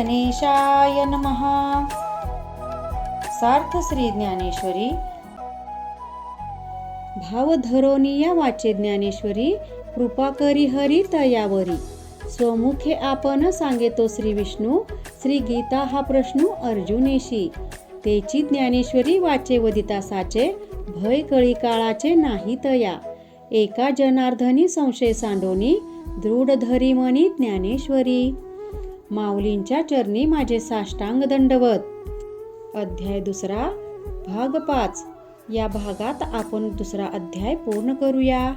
गणेशाय नमः. सार्थ श्री ज्ञानेश्वरी. भावधरोनी या वाचे ज्ञानेश्वरी कृपा करी हरी तयावरी. स्वमुखे आपण सांगेतो श्री विष्णू श्री गीता हा प्रश्न अर्जुनेशी. तेची ज्ञानेश्वरी वाचे वदिता साचे भय कळी काळाचे नाही तया. एका जनार्दनी संशय सांडोनी दृढ धरी मनी ज्ञानेश्वरी. माऊलींच्या चरणी माझे साष्टांग दंडवत. अध्याय दुसरा भाग पाच. या भागात आपण दुसरा अध्याय पूर्ण करूया.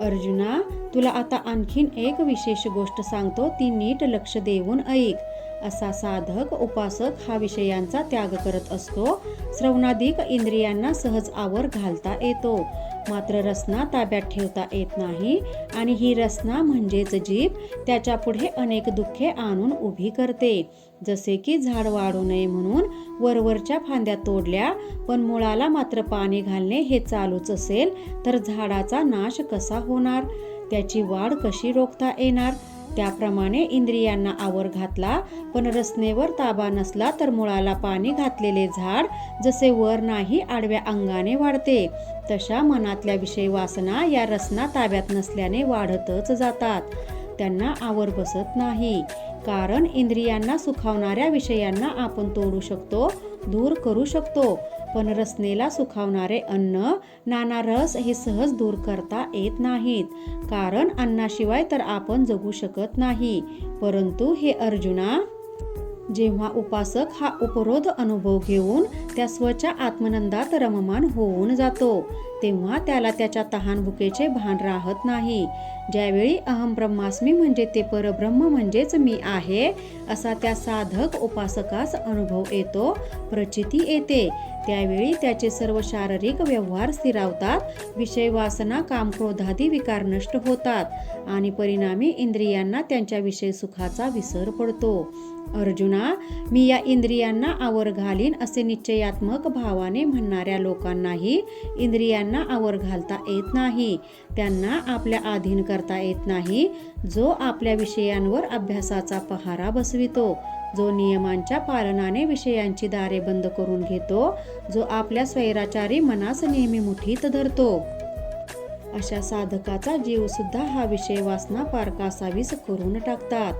अर्जुना तुला आता आणखीन एक विशेष गोष्ट सांगतो ती नीट लक्ष देऊन ऐक. असा साधक उपासक हा विषयांचा त्याग करत असतो. श्रवणाधिक इंद्रियांना सहज आवर घालता येतो. मात्र रसना ताब्यात ठेवता येत नाही आणि ही रसना म्हणजेच जीभ त्याच्या पुढे अनेक दुःखे आणून उभी करते. जसे की झाड वाढू नये म्हणून वरवरच्या फांद्या तोडल्या पण मुळाला मात्र पाणी घालणे हे चालूच असेल तर झाडाचा नाश कसा होणार? त्याची वाढ कशी रोखता येणार? त्याप्रमाणे इंद्रियांना आवर घातला पण रसनेवर ताबा नसला तर मुळाला पाणी घातलेले झाड जसे वर नाही आडव्या अंगाने वाढते. तशा मनातल्या विषय वासना या रसना ताब्यात नसल्याने वाढतच जातात. त्यांना आवर बसत नाही. कारण इंद्रियांना सुखावणाऱ्या विषयांना आपण तोडू शकतो दूर करू शकतो. पण रसनेला सुखावणारे अन्न नाना रस हे सहज दूर करता येत नाहीत. कारण अन्नाशिवाय तर आपण जगू शकत नाही. परंतु हे अर्जुना जेव्हा उपासक हा उपरोध अनुभव घेऊन त्या स्वच्या आत्मनंदात रममान होऊन जातो तेव्हा त्याला त्याच्या तहानभुकेचे भान राहत नाही. ज्यावेळी अहम ब्रह्मास्मी म्हणजे ते परब्रह्म म्हणजेच मी आहे असा त्या साधक उपासकास अनुभव येतो प्रचिती येते. त्यावेळी त्याचे सर्व शारीरिक व्यवहार स्थिरावतात विषय वासना कामक्रोधादी विकार नष्ट होतात आणि परिणामी इंद्रियांना त्यांच्या विषय सुखाचा विसर पडतो. अर्जुना मी या इंद्रियांना आवर घालीन असे निश्चयात्मक भावाने म्हणणाऱ्या लोकांनाही इंद्रियांना आवर घालता येत नाही. त्यांना आपल्या अधीन करता येत नाही. जो आपल्या विषयांवर अभ्यासाचा पहारा बसवितो जो नियमांच्या पालनाने विषयांची दारे बंद करून घेतो जो आपल्या स्वैराचारी मनास नेहमी मुठीत धरतो. अशा साधकाचा जीव सुद्धा हा विषय वासना पारकासावीस करून टाकतात.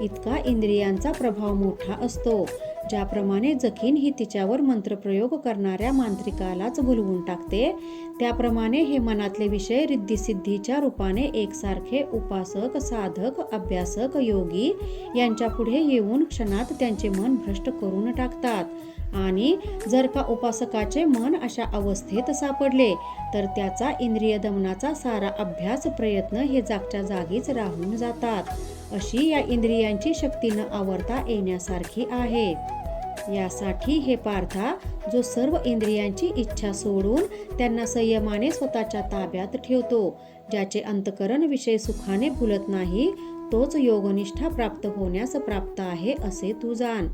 इतका इंद्रियांचा प्रभाव मोठा असतो. ज्याप्रमाणे जखीन ही तिच्यावर मंत्रप्रयोग करणाऱ्या मांत्रिकालाच भुलवून टाकते त्याप्रमाणे हे मनातले विषय रिद्धिसिद्धीच्या रूपाने एकसारखे उपासक साधक अभ्यासक योगी यांच्या पुढे येऊन क्षणात त्यांचे मन भ्रष्ट करून टाकतात. आणि जर का उपासकाचे मन अशा अवस्थेत सापडले तर त्याचा इंद्रिय दमनाचा सारा अभ्यास प्रयत्न हे जागच्या जागीच राहून जातात. अशी या इंद्रियांची शक्ती न आवरता येण्यासारखी आहे. यासाठी हे पार्था जो सर्व इंद्रियांची इच्छा सोडून त्यांना संयमाने स्वतःच्या ताब्यात ठेवतो ज्याचे अंतकरण विषय सुखाने भुलत नाही तोच योगनिष्ठा प्राप्त होण्यास प्राप्त आहे असे तू जाण.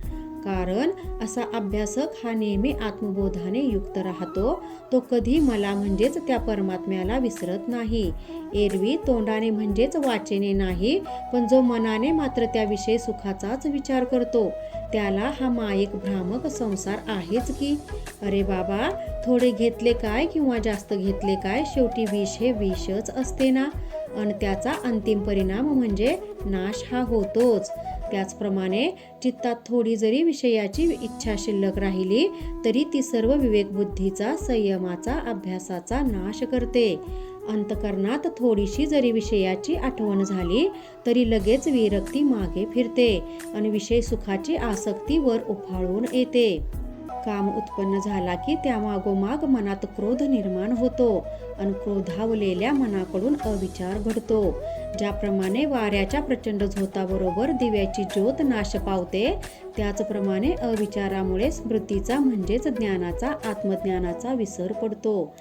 कारण असा अभ्यासक हा नेहमी आत्मबोधाने युक्त राहतो. तो कधी मला म्हणजेच त्या परमात्म्याला विसरत नाही. एरवी तोंडाने म्हणजेच वाचेने नाही पण जो मनाने मात्र त्याविषयी सुखाचाच विचार करतो त्याला हा मायिक भ्रामक संसार आहेच की? अरे बाबा थोडे घेतले काय किंवा जास्त घेतले काय शेवटी विष हे विषच असते ना? आणि त्याचा अंतिम परिणाम म्हणजे नाश हा होतोच. त्याचप्रमाणे चित्तात थोडी जरी विषयाची इच्छा शिल्लक राहिली तरी ती सर्व विवेकबुद्धीचा संयमाचा अभ्यासाचा नाश करते. अंतकरणात थोडीशी जरी विषयाची आठवण झाली तरी लगेच विरक्ती मागे फिरते आणि विषय सुखाची आसक्ती वर उफाळून येते. काम उत्पन्न झाला की त्यामागोमाग मनात क्रोध निर्माण होतो आणि क्रोधावलेल्या मनाकडून अविचार घडतो. ज्याप्रमाणे वाऱ्याच्या प्रचंड झोताबरोबर दिव्याची ज्योत नाश पावते त्याचप्रमाणे अविचारामुळे स्मृतीचा म्हणजेच ज्ञानाचा आत्मज्ञानाचा विसर पडतो.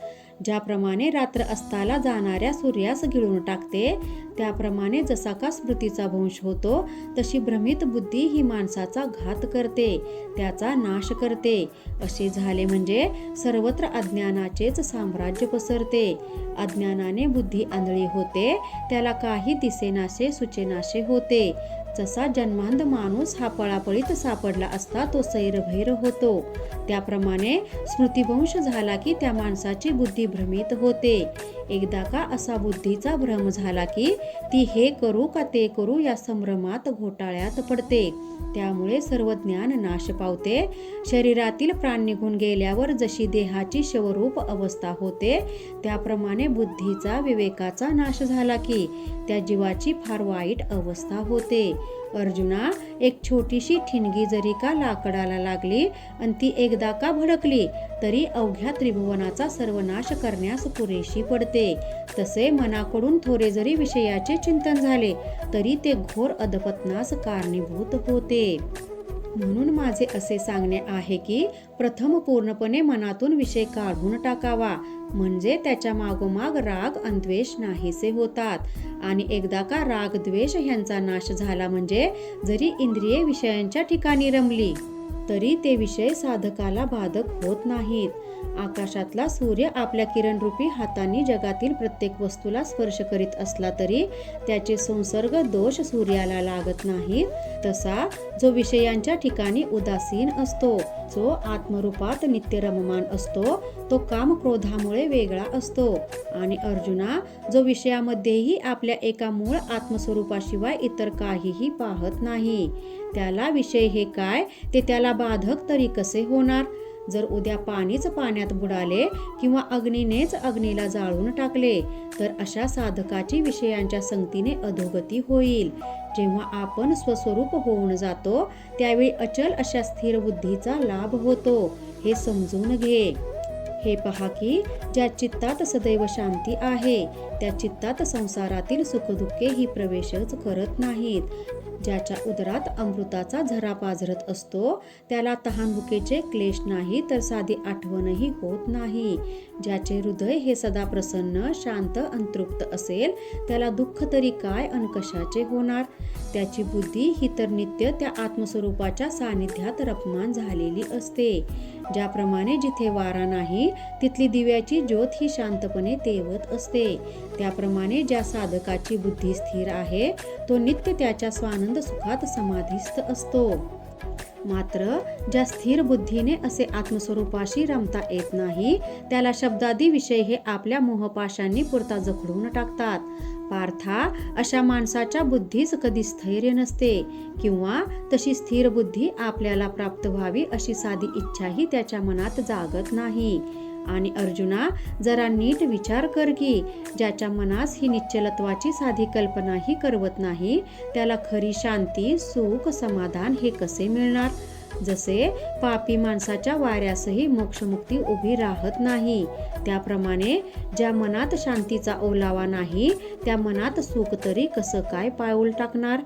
ज्याप्रमाणे रात्र अस्ताला जाणाऱ्या सूर्यास गिळून टाकते त्याप्रमाणे जसा का स्मृतीचा भंश होतो तशी भ्रमित बुद्धी ही माणसाचा घात करते त्याचा नाश करते. असे झाले म्हणजे सर्वत्र अज्ञानाचेच साम्राज्य पसरते. अज्ञानाने बुद्धी आंधळी होते त्याला काही दिसेनासे सुचेनासे होते. जसा जन्मांध माणूस हा पळापळीत सापडला असता तो सैरभैर होतो. त्याप्रमाणे स्मृतिभंश झाला की त्या माणसाची बुद्धी भ्रमित होते. एकदा का असा बुद्धीचा भ्रम झाला की ती हे करू का ते करू या संभ्रमात घोटाळ्यात पडते. त्यामुळे सर्व ज्ञान नाश पावते. शरीरातील प्राण निघून गेल्यावर जशी देहाची शवरूप अवस्था होते त्याप्रमाणे बुद्धीचा विवेकाचा नाश झाला की त्या जीवाची फार वाईट अवस्था होते. अर्जुना एक छोटीशी ठिणगी जरी का लाकडाला लागली आणि ती एकदा का भडकली तरी अवघ्या त्रिभुवनाचा सर्वनाश करण्यास पुरेशी पडते. तसे मनाकडून थोडे जरी विषयाचे चिंतन झाले तरी ते घोर अधपतनास कारणीभूत होते. म्हणून माझे असे सांगणे आहे की प्रथम पूर्णपणे मनातून विषय काढून टाकावा. म्हणजे त्याच्या मागोमाग राग आणि नाहीसे होतात. आणि एकदा का राग द्वेष ह्यांचा नाश झाला म्हणजे जरी इंद्रिये विषयांच्या ठिकाणी रमली तरी ते विषय साधकाला बाधक होत नाहीत. आकाशातला सूर्य आपल्या किरणरूपी हातांनी जगातील प्रत्येक वस्तूला स्पर्श करीत असला तरी त्याचे संसर्ग दोष सूर्याला लागत नाहीत तसा जो विषयांच्या ठिकाणी उदासीन असतो जो आत्मरूपात नित्य रममान असतो तो काम क्रोधामुळे वेगळा असतो. आणि अर्जुना जो विषयामध्येही आपल्या एका मूळ आत्मस्वरूपाशिवाय इतर काहीही पाहत नाही त्याला विषय हे काय ते त्याला बाधक तरी कसे होणार? जर उद्या पाणीच पाण्यात बुडाले किंवा अग्नीनेच अग्नीला जाळून टाकले तर अशा साधकाची विषयांच्या संगतीने अधोगती होईल. जेव्हा आपण स्वस्वरूप होऊन जातो त्यावेळी अचल अशा स्थिर बुद्धीचा लाभ होतो हे समजून घे. हे पहा की ज्या चित्तात सदैव शांती आहे त्या चित्तात संसारातील सुखदुःखे ही प्रवेशच करत नाहीत. ज्याच्या उदरात अमृताचा झरा पाझरत असतो त्याला तहानभुकेचे क्लेश नाही तर साधी आठवणही होत नाही. ज्याचे हृदय हे सदा प्रसन्न शांत अंतृप्त असेल त्याला दुःख तरी काय अन कशाचे होणार? त्याची बुद्धी ही तर नित्य त्या आत्मस्वरूपाच्या सानिध्यात रपमान झालेली असते. ज्याप्रमाणे जिथे वारा नाही तिथली दिव्याची ज्योत ही शांतपणे तेवत असते. त्याप्रमाणे ज्या साधकाची बुद्धी स्थिर आहे तो नित्य त्याच्या स्वानंद सुखात समाधिस्थ असतो. मात्र ज्या स्थिर बुद्धीने असे आत्मस्वरूपाशी रमता येत नाही त्याला शब्दादी विषय हे आपल्या मोहपाशांनी पुरता जखडून टाकतात. पार्था अशा माणसाच्या बुद्धीच कधी स्थैर्य नसते किंवा तशी स्थिर बुद्धी आपल्याला प्राप्त व्हावी अशी साधी इच्छाही त्याच्या मनात जागत नाही. आणि अर्जुना जरा नीट विचार कर की ज्याच्या मनास ही निश्चलत्वाची साधी कल्पनाही करवत नाही त्याला खरी शांती सुख समाधान हे कसे मिळणार? जसे पापी माणसाच्या वाऱ्यासही मोक्षमुक्ती उभी राहत नाही त्याप्रमाणे ज्या मनात शांतीचा ओलावा नाही त्या मनात सुख तरी कसं काय पाऊल टाकणार?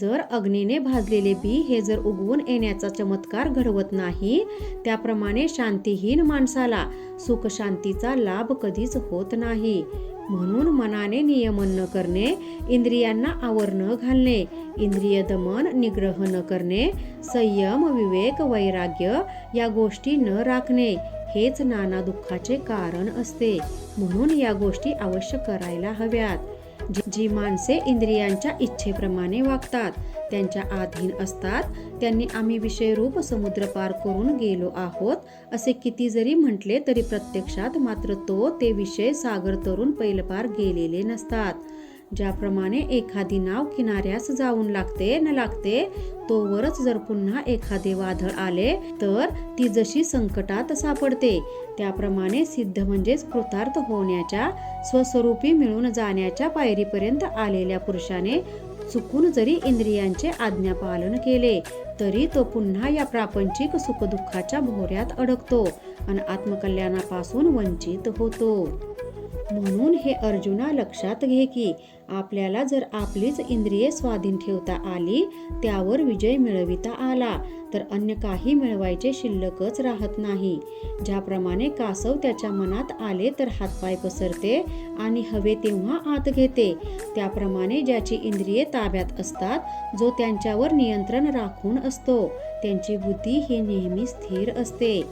जर अग्नीने भाजलेले बी हे जर उगवून येण्याचा चमत्कार घडवत नाही त्याप्रमाणे शांतीहीन माणसाला सुखशांतीचा लाभ कधीच होत नाही. म्हणून मनाने नियमन न करणे इंद्रियांना आवर न घालणे इंद्रिय दमन निग्रह न करणे संयम विवेक वैराग्य या गोष्टी न राखणे हेच नाना दुःखाचे कारण असते. म्हणून या गोष्टी अवश्य करायला हव्यात. जी- माणसे इंद्रियांच्या इच्छेप्रमाणे वागतात त्यांच्या अधीन असतात त्यांनी आम्ही विषयरूप समुद्र पार करून गेलो आहोत असे किती जरी म्हटले तरी प्रत्यक्षात मात्र तो ते विषय सागर तरून पैलपार गेलेले नसतात. ज्याप्रमाणे एखादी नाव किनाऱ्यास जाऊन लागते न लागते तोवरच जर पुन्हा एखादे वादळ आले तर ती जशी संकटात सापडते त्याप्रमाणे सिद्ध म्हणजेच कृतार्थ होण्याच्या स्वस्वरूपी मिळून जाण्याच्या पायरीपर्यंत आलेल्या पुरुषाने चुकून जरी इंद्रियांचे आज्ञापालन केले तरी तो पुन्हा या प्रापंचिक सुखदुःखाच्या भोऱ्यात अडकतो आणि आत्मकल्याणापासून वंचित होतो. म्हणून हे अर्जुना लक्षात घे की आपल्याला जर आपलीच इंद्रिये स्वाधीन ठेवता आली त्यावर विजय मिळविता आला तर अन्य काही मिळवायचे शिल्लकच राहत नाही. ज्याप्रमाणे कासव त्याच्या मनात आले तर हातपाय पसरते आणि हवे तेव्हा आत घेते. त्याप्रमाणे ज्याची इंद्रिये ताब्यात असतात जो त्यांच्यावर नियंत्रण राखून असतो त्यांची बुद्धी ही नेहमी स्थिर असते.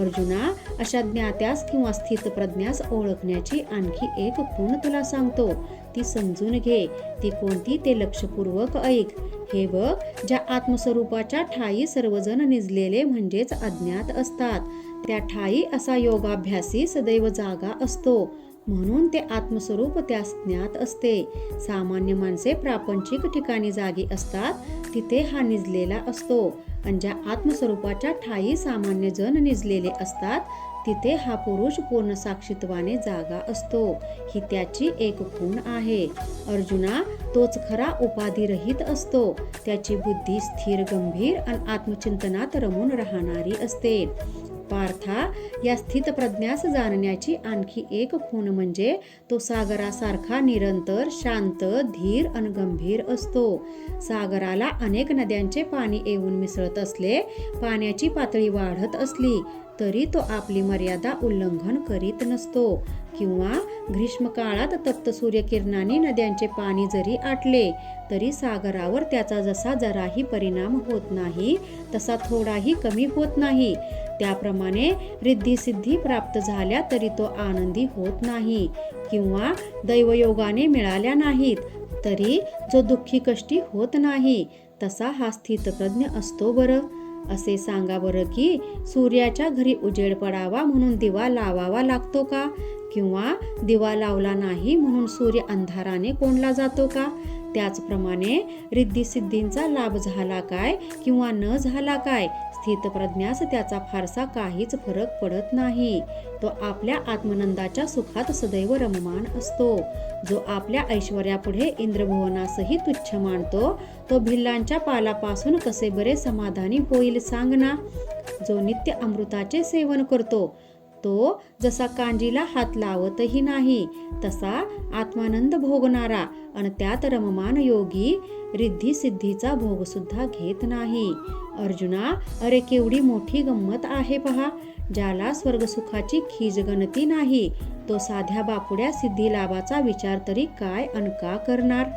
अर्जुना अशा ज्ञात्यास किंवा स्थितप्रज्ञास ओळखण्याची आणखी एक खूण तुला सांगतो. ती समजून घे. ती कोणती ते लक्षपूर्वक ऐक. हे बघ ज्या आत्मस्वरूपाच्या ठाई सर्वजण निजलेले म्हणजेच अज्ञात असतात. त्या ठाई असा योगाभ्यासी सदैव जागा असतो. म्हणून ते आत्मस्वरूप त्यास ज्ञात असते. सामान्य माणसे प्रापंचिक ठिकाणी जागी असतात. तिथे हा निजलेला असतो. आणि ज्या आत्मस्वरूपाच्या ठाई सामान्य जन निजलेले असतात तिथे हा पुरुष पूर्ण साक्षित्वाने जागा असतो. ही त्याची एक खूण आहे. अर्जुना तोच खरा उपाधिरहित असतो. त्याची बुद्धी स्थिर गंभीर आणि आत्मचिंतनात रमून राहणारी असते. पार्था या स्थित प्रज्ञास जाणण्याची आणखी एक खूण म्हणजे तो सागरासारखा निरंतर शांत धीर अनगंभीर असतो. सागराला अनेक नद्यांचे पाणी येऊन मिसळत असले पाण्याची पातळी वाढत असली तरी तो आपली मर्यादा उल्लंघन करीत नसतो. किंवा ग्रीष्मकाळात तप्त सूर्यकिरणाने नद्यांचे पाणी जरी आटले तरी सागरावर त्याचा जसा जराही परिणाम होत नाही तसा थोडाही कमी होत नाही. त्याप्रमाणे रिद्धिसिद्धी प्राप्त झाल्या तरी तो आनंदी होत नाही किंवा दैवयोगाने मिळाल्या नाहीत तरी जो दुःखी कष्टी होत नाही तसा हा स्थितप्रज्ञ असतो बरं. असे सांगा बरं की सूर्याच्या घरी उजेड पडावा म्हणून दिवा लावावा लागतो का? किंवा दिवा लावला नाही म्हणून सूर्य अंधाराने कोंडला जातो का? त्याचप्रमाणे रिद्धी सिद्धींचा लाभ झाला काय किंवा न झाला काय स्थितप्रज्ञास त्याचा फारसा काहीच फरक पडत नाही. तो आपल्या आत्मनंदाच्या सुखात सदैव रममान असतो. जो आपल्या ऐश्वर्यापुढे इंद्रभुवनासही तुच्छ मानतो तो भिल्लांच्या पालापासून कसे बरे समाधानी होईल सांग ना जो नित्य अमृताचे सेवन करतो तो जसा कांजीला हात लावतही नाही तसा आत्मानंद भोगणारा आणि त्यात रममान योगी रिद्धी सिद्धीचा भोग सुद्धा घेत नाही. अर्जुना अरे केवढी मोठी गंमत आहे पहा. ज्याला स्वर्गसुखाची खीज गणती नाही तो साध्या बापुड्या सिद्धी लाभाचा विचार तरी काय अनका करणार?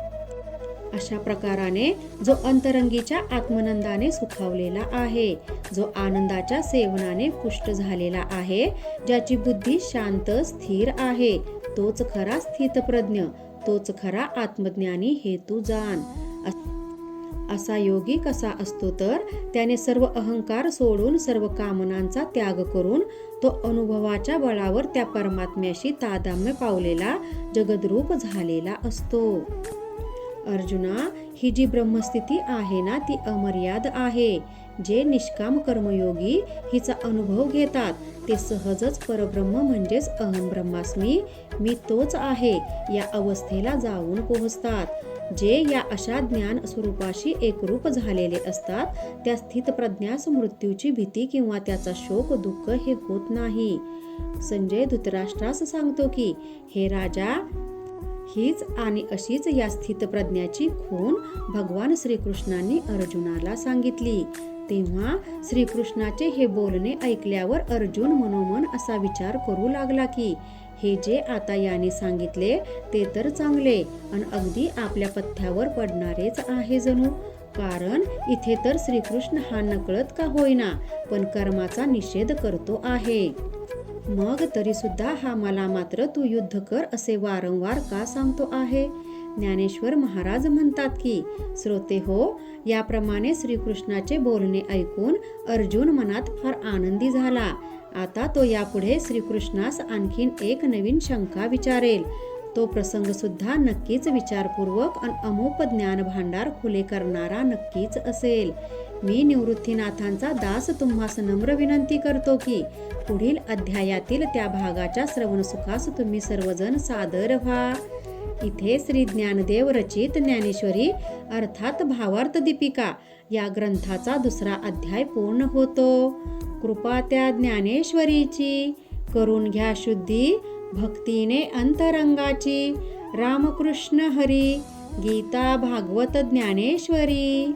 अशा प्रकाराने जो अंतरंगीच्या आत्मनंदाने सुखावलेला आहे जो आनंदाच्या सेवनाने पुष्ट झालेला आहे ज्याची बुद्धी शांत स्थिर आहे तोच खरा स्थितप्रज्ञ तोच खरा आत्मज्ञानी हेतू जाण. असा योगी कसा असतो तर त्याने सर्व अहंकार सोडून सर्व कामनांचा त्याग करून तो अनुभवाच्या बळावर त्या परमात्म्याशी तादाम्य पावलेला जगद्रूप झालेला असतो. अर्जुना ही जी ब्रह्मस्थिती आहे ना ती अमर्याद आहे. जे निष्काम कर्मयोगी हिचा अनुभव घेतात ते सहजच परब्रह्म म्हणजेच अहम ब्रह्मास्मी मी तोच आहे या अवस्थेला जाऊन पोहोचतात. जे या अशा ज्ञान स्वरूपाशी एकरूप झालेले असतात त्या स्थित प्रज्ञास मृत्यूची भीती किंवा त्याचा शोक दुःख हे होत नाही. संजय धृतराष्ट्रास सांगतो की हे राजा हीच आणि अशीच या स्थितप्रज्ञाची खून भगवान श्रीकृष्णांनी अर्जुनाला सांगितली. तेव्हा श्रीकृष्णाचे हे बोलणे ऐकल्यावर अर्जुन मनोमन असा विचार करू लागला की हे जे आता याने सांगितले ते तर चांगले आणि अगदी आपल्या पथ्यावर पडणारेच आहे जणू. कारण इथे तर श्रीकृष्ण हा नकळत का होईना पण कर्माचा निषेध करतो आहे. मग तरी सुद्धा हा मला मात्र तू युद्ध कर असे वारंवार का सांगतो आहे? ज्ञानेश्वर महाराज म्हणतात की श्रोते हो याप्रमाणे श्रीकृष्णाचे बोलणे ऐकून अर्जुन मनात फार आनंदी झाला. आता तो यापुढे श्रीकृष्णास आणखीन एक नवीन शंका विचारेल. तो प्रसंग सुद्धा नक्कीच विचारपूर्वक आणि अमोप ज्ञान भांडार खुले करणारा नक्कीच असेल. मी निवृत्तीनाथांचा दास तुम्हास नम्र विनंती करतो की पुढील अध्यायातील त्या भागाच्या श्रवण सुखास तुम्ही सर्वजण सादर व्हा. इथे श्री ज्ञानदेव रचित ज्ञानेश्वरी अर्थात भावार्थ दीपिका या ग्रंथाचा दुसरा अध्याय पूर्ण होतो. कृपा त्या ज्ञानेश्वरीची. करून घ्या शुद्धी भक्तीने अंतरंगाची. रामकृष्ण हरी गीता भागवत ज्ञानेश्वरी.